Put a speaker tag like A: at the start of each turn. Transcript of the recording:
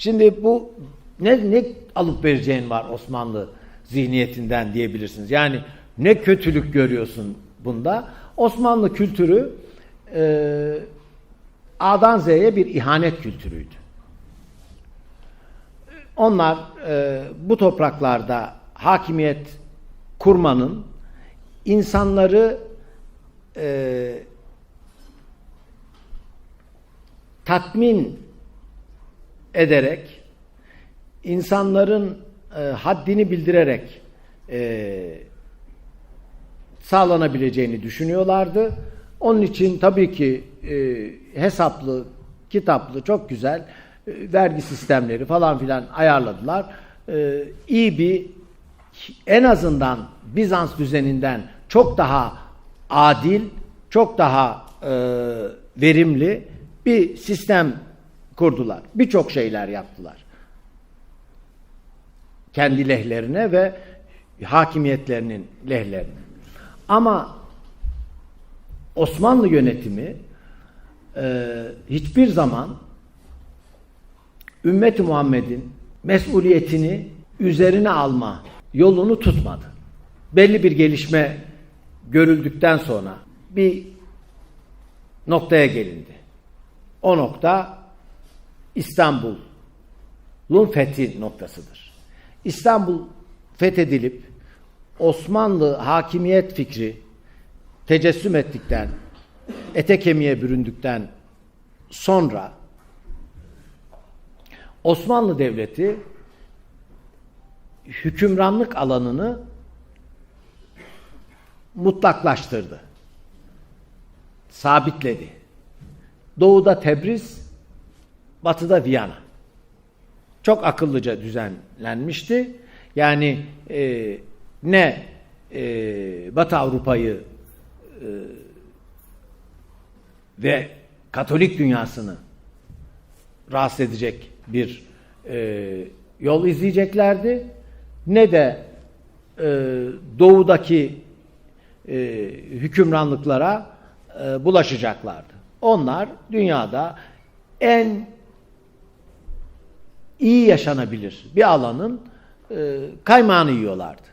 A: Şimdi bu ne, ne alıp vereceğin var Osmanlı zihniyetinden diyebilirsiniz. Yani ne kötülük görüyorsun bunda. Osmanlı kültürü e, A'dan Z'ye bir ihanet kültürüydü. Onlar e, bu topraklarda hakimiyet kurmanın insanları e, tatmin ederek, insanların e, haddini bildirerek e, sağlanabileceğini düşünüyorlardı. Onun için tabii ki e, hesaplı, kitaplı, çok güzel e, vergi sistemleri falan filan ayarladılar. E, iyi bir en azından Bizans düzeninden çok daha adil, çok daha e, verimli bir sistem kurdular. Birçok şeyler yaptılar. Kendi lehlerine ve hakimiyetlerinin lehlerine. Ama Osmanlı yönetimi e, hiçbir zaman ümmeti Muhammed'in mesuliyetini üzerine alma yolunu tutmadı. Belli bir gelişme görüldükten sonra bir noktaya gelindi. O nokta İstanbul'un fethi noktasıdır. İstanbul fethedilip Osmanlı hakimiyet fikri tecessüm ettikten, ete kemiğe büründükten sonra Osmanlı Devleti hükümranlık alanını mutlaklaştırdı. Sabitledi. Doğuda Tebriz, batıda Viyana. Çok akıllıca düzenlenmişti. Yani e, ne e, Batı Avrupa'yı e, ve Katolik dünyasını rahatsız edecek bir e, yol izleyeceklerdi. Ne de e, doğudaki e, hükümranlıklara e, bulaşacaklardı. Onlar dünyada en iyi yaşanabilir bir alanın e, kaymağını yiyorlardı.